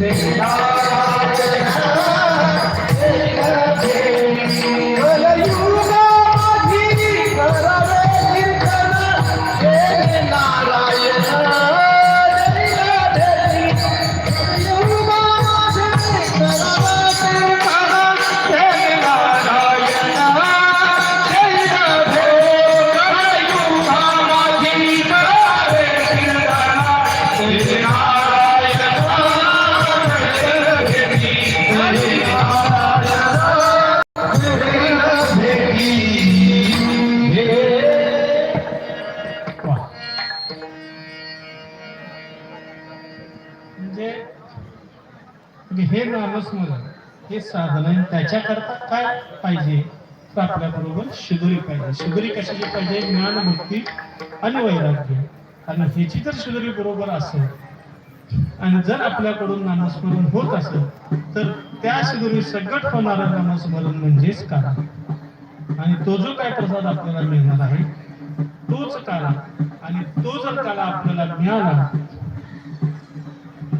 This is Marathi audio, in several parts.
म्हणजे आणि त्याच्याकरता काय पाहिजे? तर आपल्या बरोबर शिदुरी पाहिजे. शिदुरी कशाची पाहिजे? ज्ञान भक्ती आणि वैराग्य. आणि ह्याची जर शिदुरी बरोबर असेल आणि जर आपल्याकडून नामस्मरण होत असेल तर त्या शिदुरी सगट होणारं नामस्मरण म्हणजेच काळा आणि तो जो काय प्रसाद आपल्याला मिळणार आहे तोच काळा आणि तो जर काळा आपल्याला मिळाला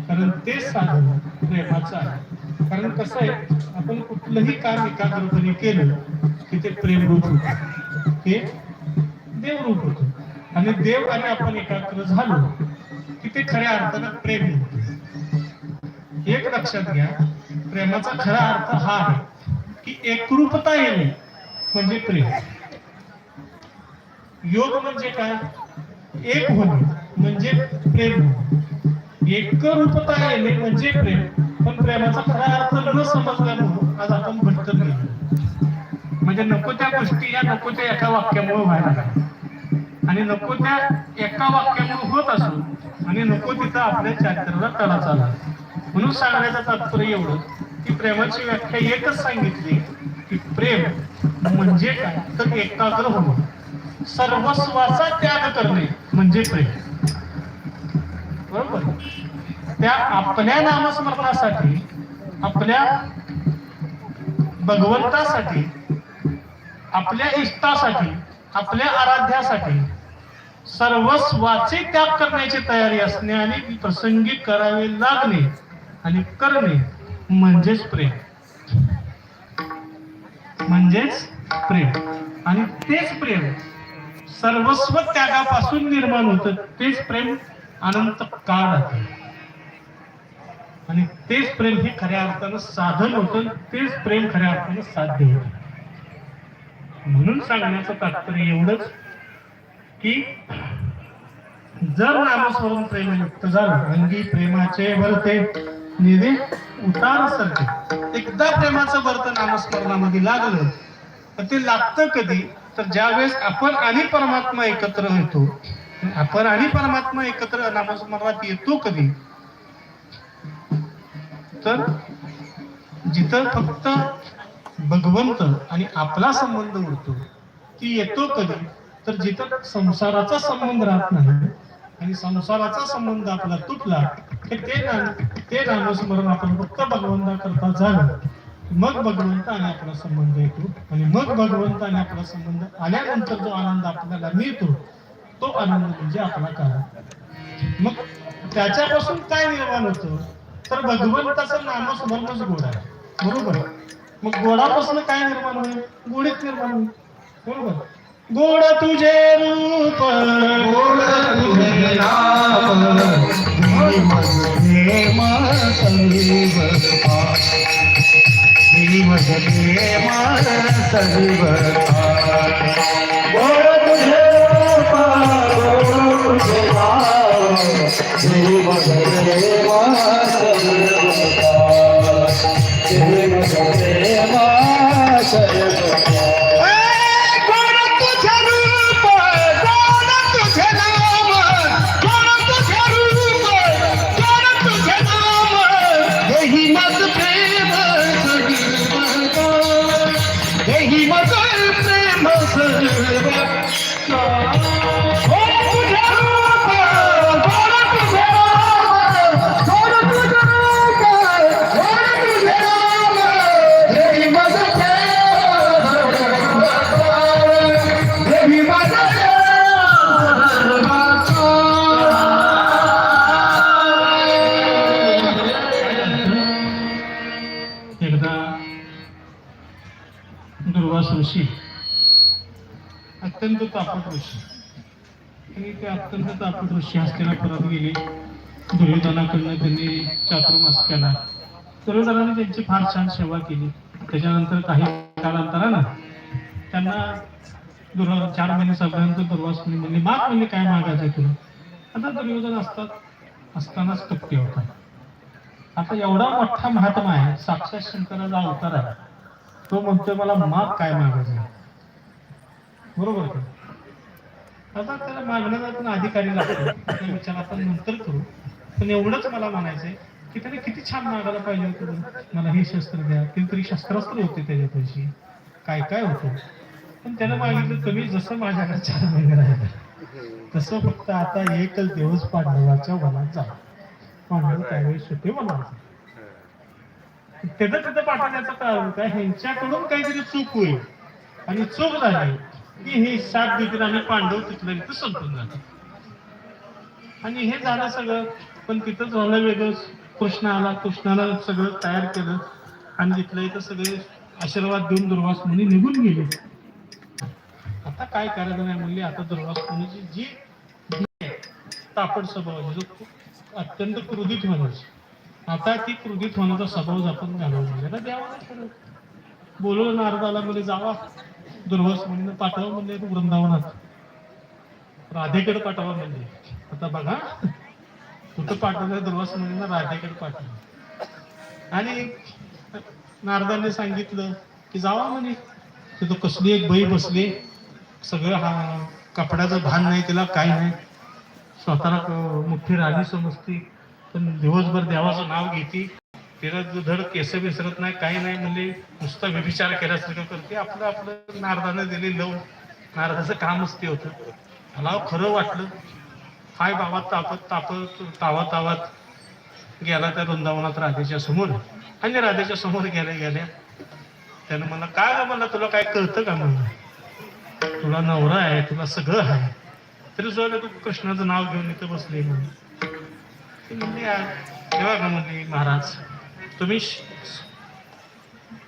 कारण तेच साधन प्रेमाचं आहे. कारण कसं आहे आपण कुठलंही काम एकाग्रपणे केलं की ते प्रेमरूप होत. ते देवरूप होतं. आणि देव आणि आपण एकाग्र झालो की ते खऱ्या अर्थानं प्रेम एक लक्षात घ्या प्रेमाचा खरा अर्थ हा आहे की एकरूपता येणे म्हणजे प्रेम. योग म्हणजे काय? एक होणे म्हणजे प्रेम. एकरूपता येणे म्हणजे प्रेम. पण प्रेमाचा खरा अर्थ न समजल्यामुळे आज आपण भटकत नाही. म्हणजे नको त्या गोष्टी या नको त्या एका वाक्यामुळे व्हायला लागल्या. आणि नको त्या एका वाक्यामुळे होत असो आणि नको तिथं आपल्या चारित्र्याला तडा चालला. म्हणून सांगण्याचं तात्पर्य एवढं की प्रेमाची व्याख्या एकच सांगितली की प्रेम म्हणजे काय? तर एकाग्र होणं. सर्वस्वाचा त्याग करणे म्हणजे प्रेम. बरोबर? त्या आपल्या नामस्मरणासाठी आपल्या भगवंतासाठी आपल्या इष्टासाठी आपल्या आराध्यासाठी सर्वस्वाचे त्याग करण्याची तयारी असणे आणि प्रसंगी करावे लागणे आणि करणे म्हणजेच प्रेम. म्हणजेच प्रेम. आणि तेच प्रेम सर्वस्व त्यागापासून निर्माण होतं तेच प्रेम अनंत काळ राहतं आणि तेच प्रेम हे खऱ्या अर्थानं साधन होतं तेच प्रेम खऱ्या अर्थानं साध्य होत. म्हणून सांगण्याचं तात्पर्य एवढंच की जर नामस्मरण प्रेमयुक्त झालं अंगी प्रेमाचे वरते निधी उतार सरते एकदा प्रेमाचं वर्त नामस्मरणामध्ये लागलं तर ते लागतं कधी? तर ज्यावेळेस आपण आणि परमात्मा एकत्र येतो आपण आणि परमात्मा एकत्र नामस्मरणात येतो कधी? तर जिथं फक्त भगवंत आणि आपला संबंध उरतो ती येतो कधी तर जिथं संसाराचा संबंध राहत नाही आणि संसाराचा संबंध आपला तुटला ते नाम ते नामस्मरण आपण फक्त भगवंताकरता झालं. मग भगवंत आणि आपला संबंध येतो आणि मग भगवंत आणि आपला संबंध आल्यानंतर जो आनंद आपल्याला मिळतो तो आनंद म्हणजे आपला काळ. मग त्याच्यापासून काय निर्माण होतं? तर भगवंताचं नामस्मरणच गोड आहे. बरोबर? मग गोडापासून काय निर्माण होईल? गोडीत निर्माण होईल. बरोबर? गोड तुझे रूप. गोड तुझे नाम. गोड ऋषी अत्यंत तापट ऋषी. आणि ते अत्यंत तापट ऋषी हस्तीला परत गेले. दुर्योधनाकडनं त्यांनी चातुर्मास केला. दुर्योधनाने त्यांची फार छान सेवा केली. त्याच्यानंतर काही कालांतरानं त्यांना दुर्वा चार महिने सगळ्यांचं दुर्वास मुनी म्हणले माग म्हणजे काय मागायचं तुला? आता दुर्योधन असतात असतानाच कप्पी होता आता एवढा मोठा महात्मा आहे साक्षात शंकराचा अवतार आहे. तो म्हणतोय मला माग काय मागायचं बरोबर का? आता त्याला मागण्याचा पण अधिकारी लागतो त्या विचार आपण नंतर करू. पण एवढंच मला म्हणायचंय की त्याने किती छान मागायला पाहिजे होतं मला हे शस्त्र द्या. कितीतरी शस्त्रास्त्र होते त्याच्या पैसे काय काय होतं? पण त्यानं मागितलं तुम्ही जसं माझ्याकडे चार महिने तसं फक्त आता एकच दिवस पांडवाच्या वनात जा. पांडव त्यावेळी सुटे म्हणायचं त्याचं तिथं पाठवण्याचं कारण काय? ह्यांच्याकडून काहीतरी चूक होईल. आणि चूक झाली की हे सात देतील आणि पांडव तिथलं तिथं संपून जातात आणि हे झालं सगळं पण तिथं झालं वेगळंच कृष्ण आला कृष्णाला सगळं तयार केलं. आणि तिथलं इथं सगळे आशीर्वाद देऊन दुर्वास मुनी निघून गेले. आता काय करायचं नाही म्हणले आता दुर्वास मुनीची जी तापड स्वभाव जो खूप अत्यंत क्रोधित होण्याची आता ती क्रोधित होण्याचा स्वभाव आपण घालवून द्यावा बोलवलं नारदाला म्हणजे जावा. दुर्वास म्हणजे पाठवा म्हणजे वृंदावनात. राधेकडे पाठवा म्हणजे आता बघा. कुठं पाठवलं दुर्वास म्हणजे राधेकडे पाठवा. आणि नारदाने सांगितलं की जावा म्हणे. तिथं कसली एक बाई बसली. सगळं हा कपड्याचं भान नाही तिला काय नाही. स्वतःला मोठी राणी समजती. पण दिवसभर देवाचं नाव घेते. तिला धड केस विसरत नाही काही नाही म्हणजे नुसता व्यभिचार केल्यासारखं करते. आपलं आपलं नारदानं दिले लव. नारदाचं कामच ते होतं. मला खरं वाटलं हाय बाबा तापत तापत तावा तावत गेला त्या वृंदावनात राधेच्या समोर. आणि राधेच्या समोर गेल्या गेल्या. त्यानं मला काय ग मला तुला काय कळतं का म्हणलं? तुला नवरा आहे तुला सगळं आहे. तरी सुद्धा तू कृष्णाचं नाव घेऊन इथं बसले म्हणून. तेव्हा म्हणले महाराज तुम्ही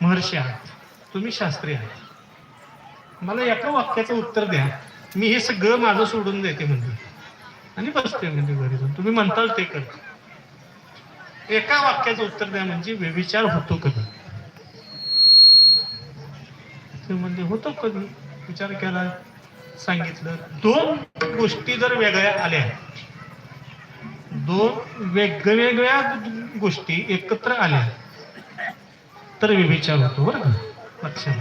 महर्षी आहात. तुम्ही शास्त्री आहात. मला एका वाक्याचं उत्तर द्या. मी हे सगळं माझं सोडून देते म्हणजे आणि बसते म्हणजे घरी जाऊन. तुम्ही म्हणताल ते कर. एका वाक्याचं उत्तर द्या म्हणजे व्यविचार होतो कधी? ते म्हणजे होतो कधी? विचार केला सांगितलं. दोन गोष्टी जर वेगळ्या आल्या दोन वेगवेगळ्या गोष्टी एकत्र आल्या. तर विभिचार होतो बरं का? लक्षात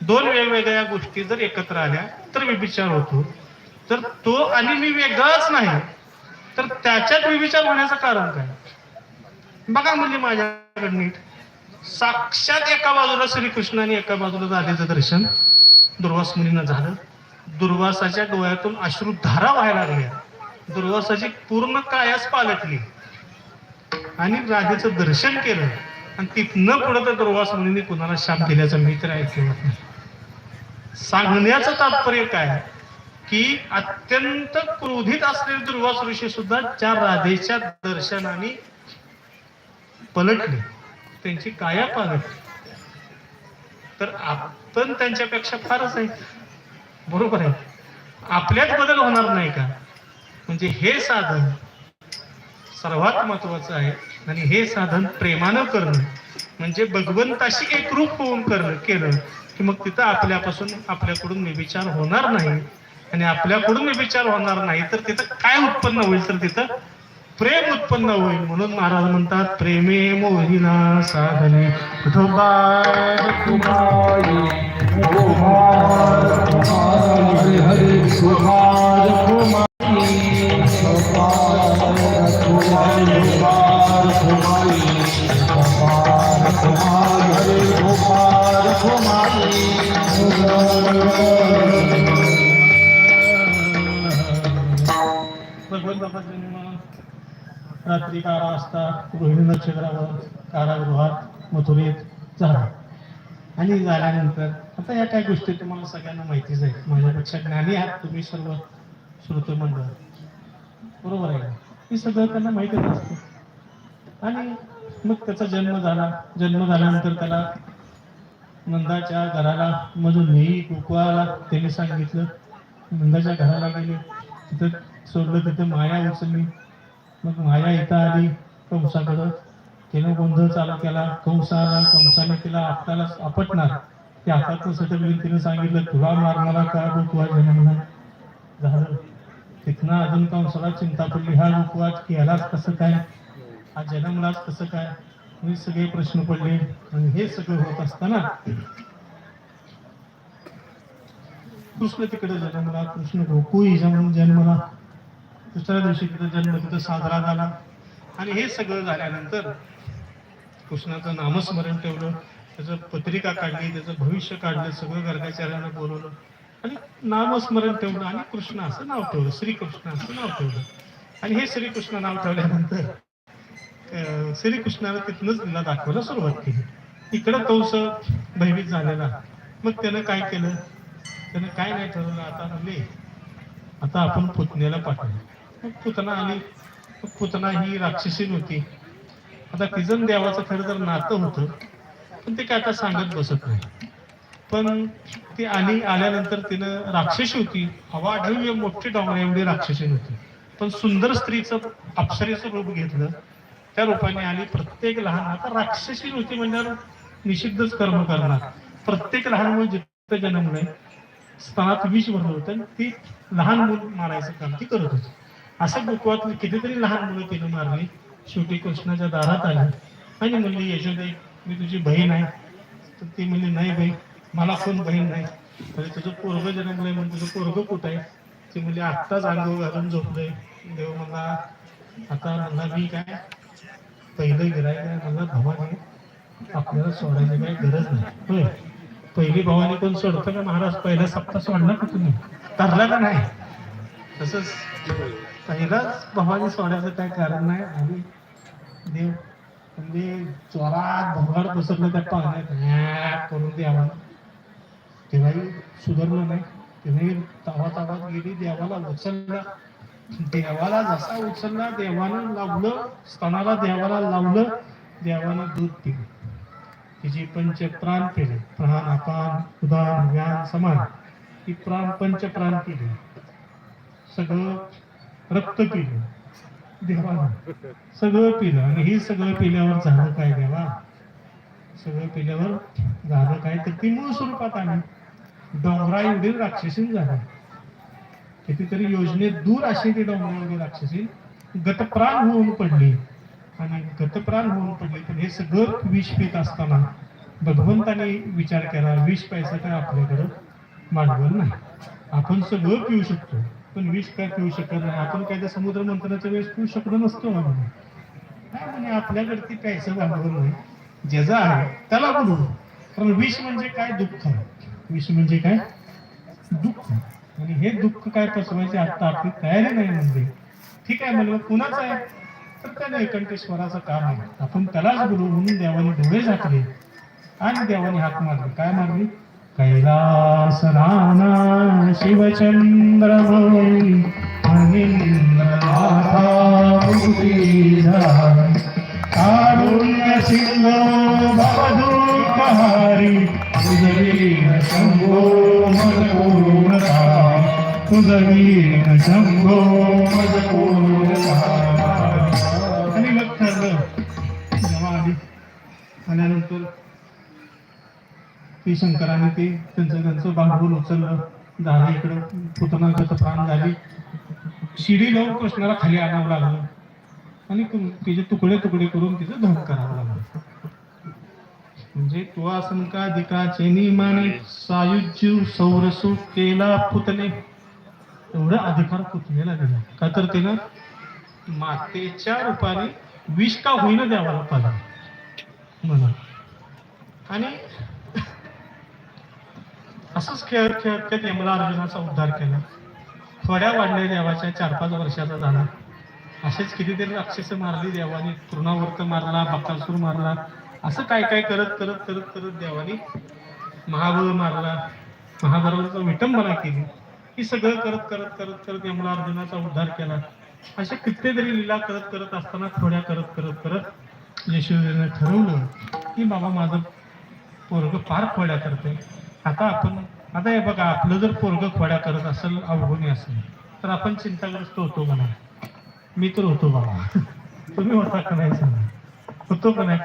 दोन वेगवेगळ्या गोष्टी जर एकत्र आल्या तर व्यभिचार होतो. तर तो आणि मी वेगळाच नाही. तर त्याच्यात विभिचार होण्याचं कारण काय? बघा म्हणजे माझ्याकडे नीट. साक्षात एका बाजूला श्रीकृष्ण आणि एका बाजूला राधेचं दर्शन. दुर्वास मुलीनं झालं. दुर्वासाच्या डोळ्यातून अश्रुधारा व्हायला लागल्या दुर्वासाची पूर्ण कायाच पालटली. आणि राधेचं दर्शन केलं. आणि तिथनं पुढं तर दुर्वास मुनीने कुणाला शाप दिल्याचा मित्र ऐकलं नाही. सांगण्याचं तात्पर्य काय? की अत्यंत क्रोधित असलेले दुर्वास ऋषी सुद्धा त्या राधेच्या दर्शनाने पलटले. त्यांची काया पालटली. तर आपण त्यांच्यापेक्षा फारच आहे. बरोबर आहे. आपल्यात बदल होणार नाही का? म्हणजे हे साधन सर्वात महत्वाचं आहे. आणि हे साधन प्रेमानं करणं म्हणजे भगवंताशी एकरूप होऊन करणं केलं की मग तिथं आपल्यापासून आपल्याकडून विचार होणार नाही. आणि आपल्याकडून विचार होणार नाही तर तिथं काय उत्पन्न होईल? तर तिथं प्रेम उत्पन्न होईल. म्हणून महाराज म्हणतात प्रेमे मोहिना साधने कुमारी. बाबा जन्म रात्री बारा वाजता रोहिणी नक्षत्रावर कारागृहात मथुरेत झाला आणि झाल्यानंतर आता या काही गोष्टी तुम्हाला सगळ्यांना माहितीच आहे माझ्यापेक्षा ज्ञानी आहात तुम्ही सर्व श्रोते मंडळ बरोबर आहे हे सगळं त्यांना माहितीच असतं. आणि मग त्याचा जन्म झाला. जन्म झाल्यानंतर त्याला नंदाच्या घराला मधून नेई गोकुळाला त्यांनी सांगितलं नंदाच्या घराला गेले. तिथं सोडलं तिथं माया उचलली. मग माया इथं आली कंसाकडं. तिनं गोंधळ चालू केला. कंसाला कंसाने तिला आपल्याला आपटणार. ते हातातून सटकली तिने सांगितलं तुला मारणारा का गोकुळा जन्मला झालं. तिथनं अजून कंसाला चिंता पडली. हा गोकुळा केलाच कसं काय? हा जन्मलाच कसं काय? हे सगळे प्रश्न पडले. आणि हे सगळं होत असताना कृष्ण तिकडे जन्मला. कृष्ण गोकुई जन्म जन्मला. दुसऱ्या दिवशी तिथं जन्म तिथं साजरा झाला. आणि हे सगळं झाल्यानंतर कृष्णाचं नामस्मरण ठेवलं त्याचं पत्रिका काढली त्याचं भविष्य काढलं सगळं गर्गाचार्यांना बोलवलं. आणि नामस्मरण ठेवलं आणि कृष्ण असं नाव ठेवलं श्रीकृष्ण असं नाव ठेवलं. आणि हे श्रीकृष्ण नाव ठेवल्यानंतर श्रीकृष्णानं तिथनंच तिला दाखवायला सुरुवात केली. इकडं कंस भयभीत झालेला. मग त्यानं काय केलं? त्यानं काय नाही ठरवलं. आता म्हणजे आता आपण पुतण्याला पाठवलं पुतना आणि पुतना ही राक्षसीन होती. आता किजन देवाचं खरं तर नातं होतं पण ते काय आता सांगत बसत नाही. पण ती आणि आल्यानंतर तिनं राक्षसी होती अवाढव्य मोठी डोंगरा एवढी राक्षसी होती. पण सुंदर स्त्रीचं अप्सरेचं रूप घेतलं त्या रूपाने आणि प्रत्येक लहान आता राक्षसी होती म्हणजे निषिद्धच कर्म करणार. प्रत्येक लहान मुलं जिथं जन्मलंय स्तनात विष भरलं होतं आणि ती लहान मुलं मारायचं काम ती करत होती. असं गोकुळातली कितीतरी लहान मुलं तिनं मारली. शेवटी कृष्णाच्या दारात आली. आणि म्हणली यशोदे मी तुझी बहीण आहे. तर ती म्हणली नाही बहीण मला कोण बहीण नाही. म्हणजे तुझं पोरग जन्मलंय म्हणून तुझं पोरग कुठं आहे? ती म्हणजे आत्ताच अंग घालून झोपलंय. देव मला आता मला मी काय पहिलं गिरायक मला भवानी आपल्याला सोडायची काही गरज नाही. होय. पहिली भवानी कोण सोडतं का महाराज? पहिला सप्ताह सोडला का तुम्ही? ठरला का नाही? तसंच. पहिलाच भवानी सोडायचं काय कारण नाही आणि देव म्हणजे चोरात भोगाड पसरलं त्या पाण्यात. करून द्यावा. तेव्हाही सुधारलं नाही. तेव्हाही तावा तावात गेली देवाला उचलला. देवाला जसा उचलला देवानं लावलं स्तनाला देवाला लावलं देवानं दूध पिलं. तिची पंच प्राण केले. प्राण अपान उदान व्यान समान. ती प्राण पंच प्राण केले. सगळं रक्त पिलं. देवानं. सगळं पिलं. आणि हे सगळं पिल्यावर झालं काय देवा? सगळं पिल्यावर झालं काय? तर ती मूळ स्वरूपात आली डोंगरा एवढी राक्षसीन झाली. कितीतरी योजनेत दूर अशी ती डोंगरा राक्षसी गतप्राण होऊन पडली. आणि गतप्राण होऊन पडली पण हे सगळं विष पित असताना भगवंताने विचार केला विष पैसा तर आपल्याकडं मांडवल नाही. आपण सगळं पिऊ शकतो. पण विष काय पिऊ शकत नाही. आपण काय त्या समुद्र मंथनाच्या वेळेस पिऊ शकलो नसतो म्हणून काय म्हणे आपल्याकडती प्यायचं भांडवल नाही ज्याचा आहे त्याला बोलू. कारण विष म्हणजे काय दुःख? विष म्हणजे काय? दुःख. आणि हे दुःख काय पसरवायचे आता आपली तयारी नाही म्हणजे. ठीक आहे म्हणलं कुणाचं आहे? तर त्याने एकंटेश्वराचं काम आहे. आपण त्यालाच बोलू म्हणून देवाने डोळे झाकले. आणि देवाने हात मारले. काय मारली? कैलास राणा शिवचंद्र कारुण्य सिंह भवदुःखहारी तुझवीन शंभो मज पूर्णता शंभो मज आणि मग ठरलं जेव्हा आली आल्यानंतर ती शंकराने ते त्यांचं त्यांचं बांधून उचललं झालं इकडं. पुतनागत प्राण झाली. शिडी लावून कृष्णाला खाली आणावं लागलं. आणि तिचे तुकडे तुकडे करून तिचं दहन करावं लागलं. म्हणजे तो असंका दिकाचे निमाने सायुज्य सौरसू केला पुतले. एवढा अधिकार पुतलेला दिला. का तर तिनं मातेच्या रूपाने विष का होईना द्यावा लागला. म्हणून. आणि असंच खेळ खेळ खेळ यमला अर्जुनाचा उद्धार केला. थोड्या वाढल्या देवाच्या चार पाच वर्षाचा झाला. असेच कितीतरी राक्षस मारली देवाने तृणावर्त मारला बकासूर मारला असं काय काय करत करत करत करत देवाने महाबळ मारला महाभारताचा विटंबना केली. ही सगळं करत करत करत करत यमला अर्जुनाचा उद्धार केला. अशा कित्येतरी लीला करत करत असताना थोड्या करत करत करत यशोदेनं ठरवलं की बाबा माझं पोरग फार खोड्या करते आता आपण आता हे बघा आपलं जर पोरग खोड्या करत असेल अवघुणी असेल तर आपण चिंताग्रस्त होतो म्हणा मी तर होतो बाबा. तुम्ही होता का नाही सांगा. होतो का नाही?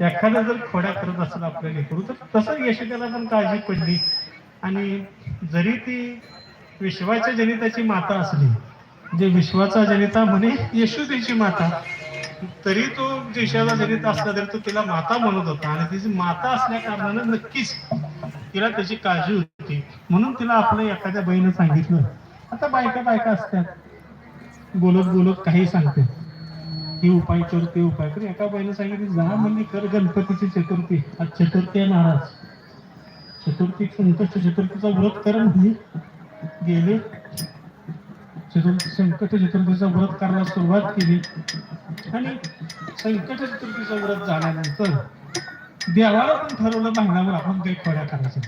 एखादा जर खोड्या करत असेल आपल्या लेकरू तर तसं यशोद्याला पण काळजी पडली. आणि जरी ती विश्वाच्या जनिताची माता असली जे विश्वाचा जनिता म्हणे यशोदेची माता तरी तो देशाला जगत असला तरी तो तिला माता म्हणत होता. आणि तिची माता असल्या कारणानं नक्कीच तिला त्याची काळजी होती. म्हणून तिला आपल्या एखाद्या बहिणीनं सांगितलं. आता बायका बायका असतात. बोलत बोलत काही सांगते. हे उपाय कर ते उपाय कर. एका बाईनं सांगितलं जा म्हणजे कर गणपतीची चतुर्थी. आज चतुर्थी आहे महाराज. चतुर्थी संकष्ट चतुर्थीचा व्रत कर म्हणजे गेले. चतुर्थी संकट चतुर्थीचा व्रत करायला सुरुवात केली. आणि संकट चतुर्थीचं व्रत झाल्यानंतर देवाला पण ठरवलं महिनाभर आपण काही खोड्या करायचं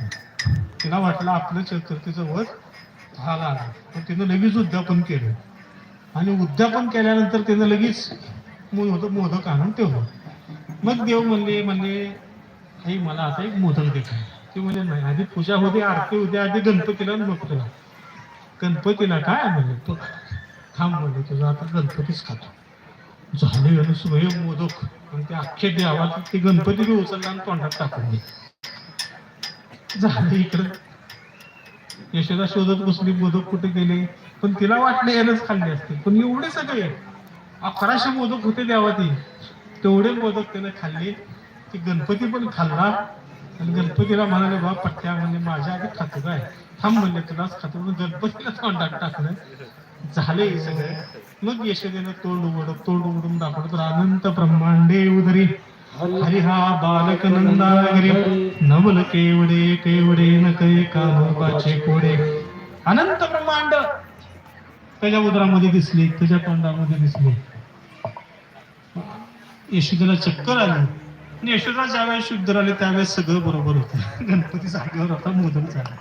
तिला वाटलं आपलं चतुर्थीचं व्रत झाला पण तिनं लगेच उद्यापन केलं. आणि उद्यापन केल्यानंतर त्यानं लगेच मोदक मोदक आणून ठेवलं. मग देव म्हणले म्हणले आई मला आता एक मोदक देत ते म्हणजे नाही आधी पूजा होते आरती होते आधी गणपतीला बघतो गणपतीला काय? म्हणले तो थांब म्हणले तुझा आता गणपतीच खातो. झाले आणि सगळे मोदक आणि ते अख्खे देवाला ते गणपती बी उचलला आणि तोंडात टाकून दे झाले इकडं. यशोदा शोधत बसली मोदक कुठे गेले? पण तिला वाटले यानंच खाल्ले असते पण एवढे सगळे अकराशे मोदक होते द्यावा ती तेवढे मोदक त्याने खाल्ले. ती गणपती पण खाल्ला. आणि गणपतीला म्हणाले बा पट्ट्या म्हणजे माझ्या आधी खातो काय? थांब म्हणले तुलाच खातो. म्हणून गणपतीला तोंडात टाकलं. झालंय हे मग यशोदेनं तोंड उघड तोंड उघडून दाखवलं तर अनंत ब्रह्मांडे उदरी. हरी हा बालक नंदागिरी नवल केवडे केवडे न कै कानोबाचे कोडे. अनंत ब्रह्मांड त्याच्या उदरामध्ये दिसले त्याच्या तोंडामध्ये दिसले. यशोदेला चक्कर आली. आणि यशोदा ज्यावेळेस शुद्ध आले त्यावेळेस सगळं बरोबर होतं. गणपती जागेवर होता मोदक झाला.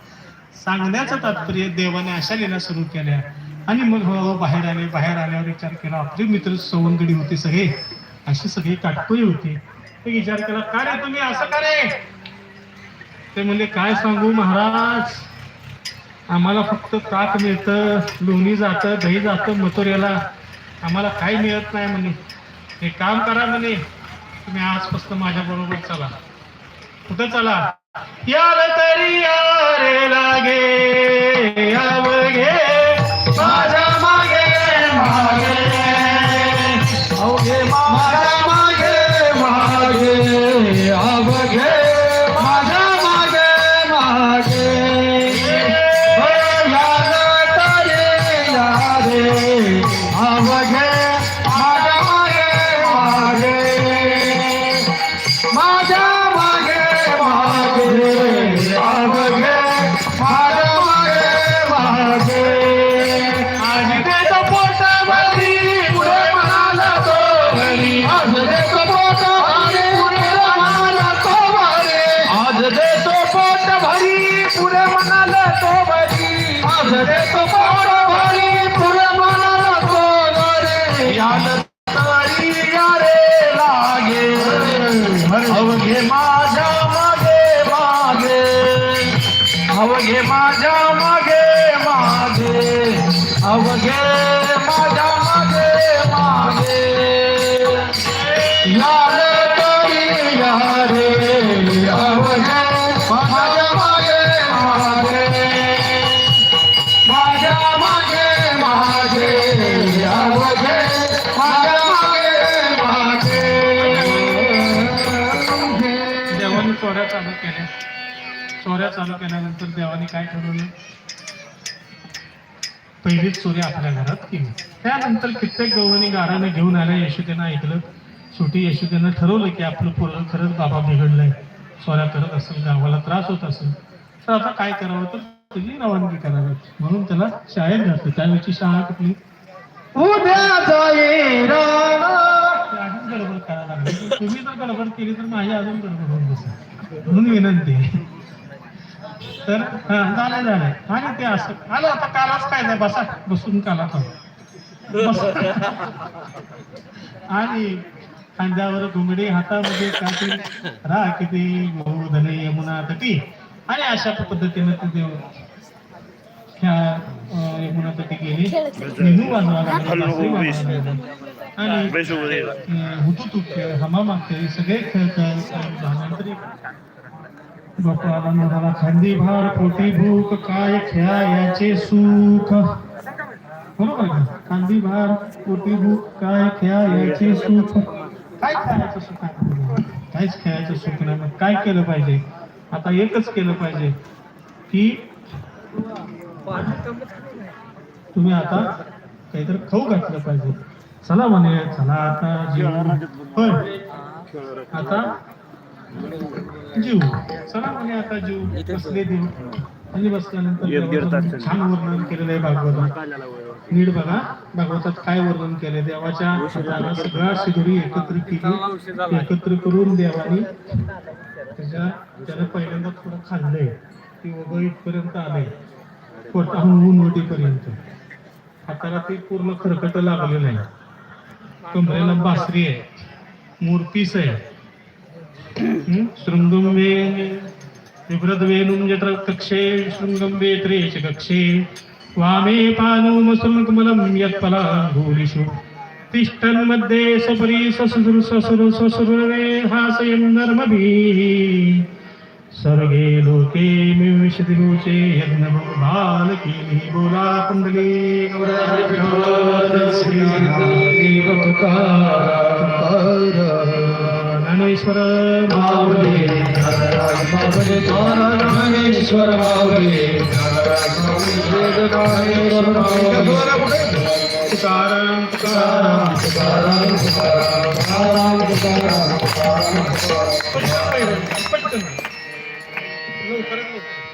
सांगण्याचं तात्पर्य देवाने अशा लिला सुरू केल्या. आणि मग हळूहळू बाहेर आले बाहेर आल्यावर विचार केला आपले मित्र सवंगडी होते सगळे. अशी सगळी काटकोळी होती. ते विचार केला का रे तुम्ही? असं का रे? ते म्हणजे काय सांगू महाराज? आम्हाला फक्त ताक मिळतं लोणी जातं दही जातं मथुरेला. आम्हाला काही मिळत नाही म्हणे. हे काम करा म्हणे. तुम्ही आजपासून माझ्या बरोबर चला. कुठं चला? या तरी यारे लागे. चोऱ्या चालू केल्यानंतर देवाने काय ठरवलं? पहिलीच चोरी आपल्या घरात केली त्यानंतर कित्येक गवळणी गाराने घेऊन आल्या. यशोदेनं ऐकलं. शेवटी यशोदेनं ठरवलं की आपलं पोरं खरंच बाबा बिघडलंय. चोऱ्या करत असेल गावाला त्रास होत असेल. तर आता काय करावं? तर तुझी रवानगी करावी. म्हणून त्याला शाळेत घातलं. त्यावेळची शाळा कुठली? तुम्ही जर गडबड केली तर माझी अजून गडबड होऊन बसेल. म्हणून विनंती. तर हा, झालं झालं. आणि ते असं आलं आता कालाच काय नाही बसा बसून काला. आणि खांद्यावर घुंगडी हातामध्ये काठी राखते बहुधने यमुना तटी. आणि अशा पद्धतीने ते देव यमुना तटी गेली. लागले. आणि अं, हुतुतू खेळ हमामा खेळ सगळे खेळ खेळ झाल्यानंतर बापाला म्हणाला खांदी भार पोटी भूक काय खेळायाचे सुख. बरोबर का? खांदी भार पोटी भूक काय खेळायाचे सुख. काय खेळायचं सुख? काहीच खेळायचं सुख? नाही मग काय केलं पाहिजे आता एकच केलं पाहिजे. की तुम्ही आता काहीतरी खाऊ घातलं पाहिजे. चला म्हणे चला आता जेवू आता जीव. चला म्हणे आता जीव बसले देव आणि बसल्यानंतर छान वर्णन केलेलं आहे भागवतात. नीट बघा भागवतात काय वर्णन केलंय? देवाच्या हाताला सगळा शिदोरी एकत्र केली. एकत्र करून देवानी त्याच्या त्यानं पहिल्यांदा थोडं खाल्लंय. ती वगळ इथपर्यंत आलंय. पोटाहून ओटीपर्यंत हाताला ते पूर्ण खरकट लागलेलं आहे कमरेला बासरी आहे. मूर्तीस आहे. शृंगुंबे निवृत वेणुम जठर कक्षे शृंगुंबे त्रेश कक्षे वामे पानू मसुम तिष्ठन्मध्ये सपरि भूलिशु तिष्ठनमध्ये सपरी ससुर सर्गे लोके मिविशति मुचे यन्नम बालकी बोला कुंडली अवरा भिवाद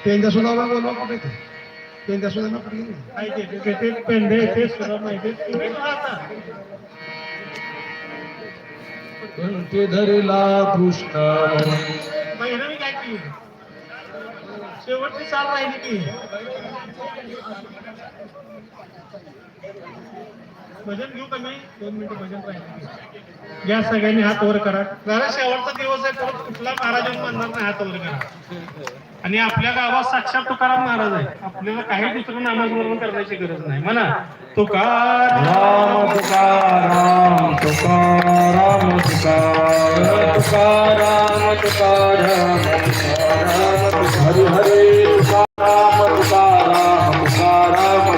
Tendrá su nombre, no comete. Tendrá su nombre. Hay que depender de esto. कंठी धरला कृष्ण महिरवी काय शेवटची चाल राहिली की. भजन घेऊ का नाही दोन मिनिटं भजन राहिले घ्या सगळ्यांनी हात वर करा. जरा शेवटचा दिवस आहे परत कुठला महाराजांना म्हणणार नाही हात वर करा. आणि आपल्या गावात साक्षात तुकाराम महाराज आहे आपल्याला काही दुसरं नामस्मरण करण्याची गरज नाही. म्हणा. तुकाराम. तुकाराम तुकाराम तुकाराम तुकाराम तुकाराम हरी हरे तुकाराम तुकाराम तुकाराम.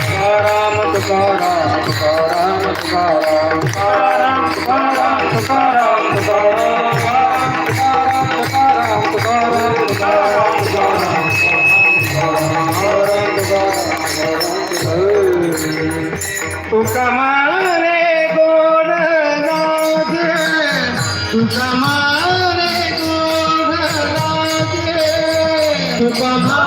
तुकाराम तुकाराम तुकाराम तुकाराम. तुका मारे गोड लागे तुका मारे गोड लागे तुका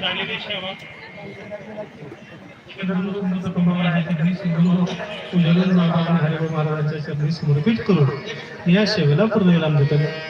झालेली सेवा महाराजांच्या चरणी समर्पित करून या सेवेला पूर्ण विराम देतात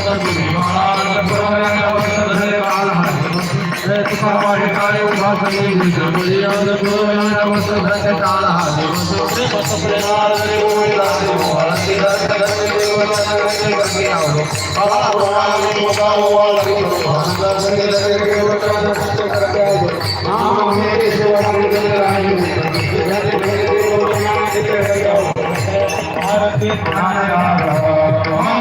तुकावारी काळे उभा सगळी जबरियाद गोविंद वसन है काल हादे वसन वसन प्रेमार रे गोविंद हादे भारती दर्शन देव वसन करके आओ बाबा भगवान ने बताओ वाला भारत दर्शन के देव वसन करके आओ नाम मेरे सेवा करके राजू जय जय देव वसन करके आओ भारती जीवन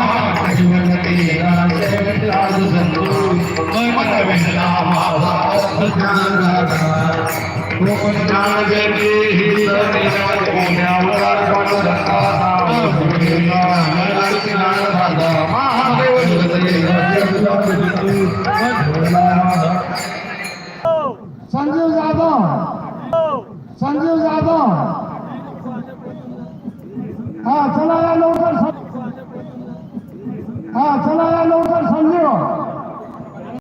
मावा ज्ञान